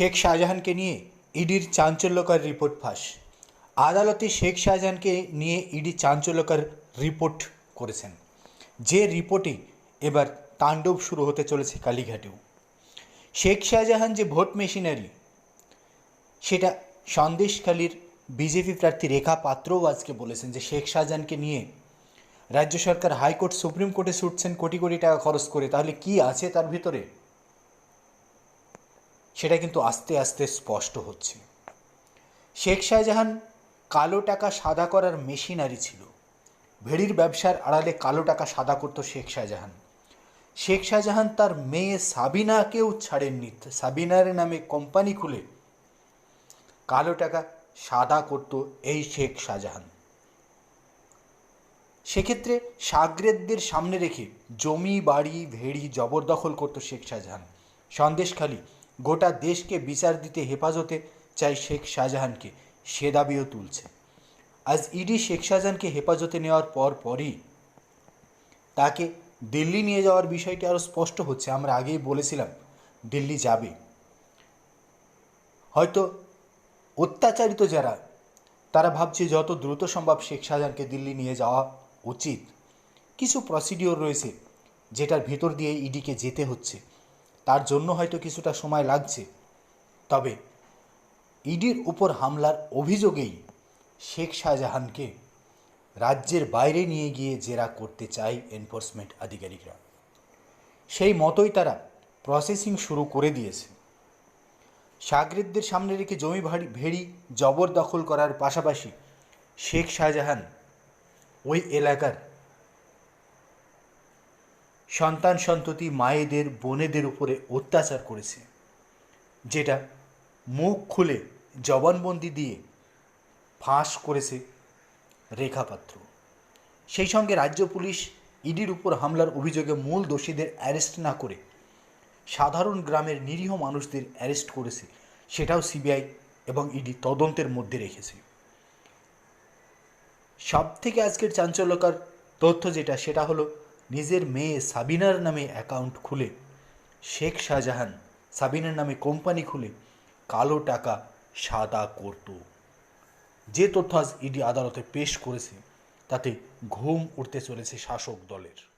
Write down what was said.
শেখ শাহজাহানকে নিয়ে ইডির চাঞ্চল্যকর রিপোর্ট ফাঁস। আদালতে শেখ শাহজাহানকে নিয়ে ইডি চাঞ্চল্যকর রিপোর্ট করেছেন। যে রিপোর্টে এবার তাণ্ডব শুরু হতে চলেছে কালীঘাটেও। শেখ শাহজাহান যে ভোট মেশিনারি, সেটা সন্দেশখালীর বিজেপি প্রার্থী রেখা পাত্রও আজকে বলেছেন যে শেখ শাহজাহানকে নিয়ে রাজ্য সরকার হাইকোর্ট সুপ্রিম কোর্টে ছুটছেন কোটি কোটি টাকা খরচ করে। তাহলে কি আছে তার ভিতরে? সেটা কিন্তু আস্তে আস্তে স্পষ্ট হচ্ছে। শেখ শাহজাহান কালো টাকা সাদা করার মেশিনারি ছিল। ভেড়ির ব্যবসার আড়ালে কালো টাকা সাদা করত শেখ শাহজাহান। শেখ শাহজাহান তার মেয়ে সাবিনাকেও ছাড়েননি। সাবিনার নামে কোম্পানি খুলে কালো টাকা সাদা করত এই শেখ শাহজাহান। সেক্ষেত্রে সাগরেদদের সামনে রেখে জমি, বাড়ি, ভেড়ি জবরদখল করত শেখ শাহজাহান। সন্দেশখালী গোটা দেশকে বিচার দিতে হেফাজতে চাই শেখ শাহজাহানকে। সে দাবিও তুলছে। আজ ইডি শেখ শাহজাহানকে হেফাজতে নেওয়ার পর পরই তাকে দিল্লি নিয়ে যাওয়ার বিষয়টি আরও স্পষ্ট হচ্ছে। আমরা আগেই বলেছিলাম, দিল্লি যাবে। হয়তো অত্যাচারিত যারা, তারা ভাবছে যত দ্রুত সম্ভব শেখ শাহজাহানকে দিল্লি নিয়ে যাওয়া উচিত। কিছু প্রসিডিওর রয়েছে, যেটার ভেতর দিয়ে ইডিকে যেতে হচ্ছে। তার জন্য হয়তো কিছুটা সময় লাগছে। তবে ইডির উপর হামলার অভিযোগেই শেখ শাহজাহানকে রাজ্যের বাইরে নিয়ে গিয়ে জেরা করতে চায় এনফোর্সমেন্ট আধিকারিকরা। সেই মতোই তারা প্রসেসিং শুরু করে দিয়েছে। সাগরেদদের সামনে রেখে জমি ভাড়ি, ভেড়ি জবরদখল করার পাশাপাশি শেখ শাহজাহান ওই এলাকার সন্তান সন্ততি মায়েদের, বোনেদের উপরে অত্যাচার করেছে, যেটা মুখ খুলে জবানবন্দি দিয়ে ফাঁস করেছে রেখাপাত্র সেই সঙ্গে রাজ্য পুলিশ ইডির উপর হামলার অভিযোগে মূল দোষীদের অ্যারেস্ট না করে সাধারণ গ্রামের নিরীহ মানুষদের অ্যারেস্ট করেছে, সেটাও সিবিআই এবং ইডি তদন্তের মধ্যে রেখেছে। সব থেকে আজকের চাঞ্চল্যকর তথ্য যেটা, সেটা হলো নিজের মেয়ে সাবিনার নামে অ্যাকাউন্ট খুলে, শেখ শাহজাহান সাবিনার নামে কোম্পানি খুলে, কালো টাকা সাদা করত। যে তথ্য আজ ইডি আদালতে পেশ করেছে, তাতে ঘুম উঠতে চলেছে শাসক দলের।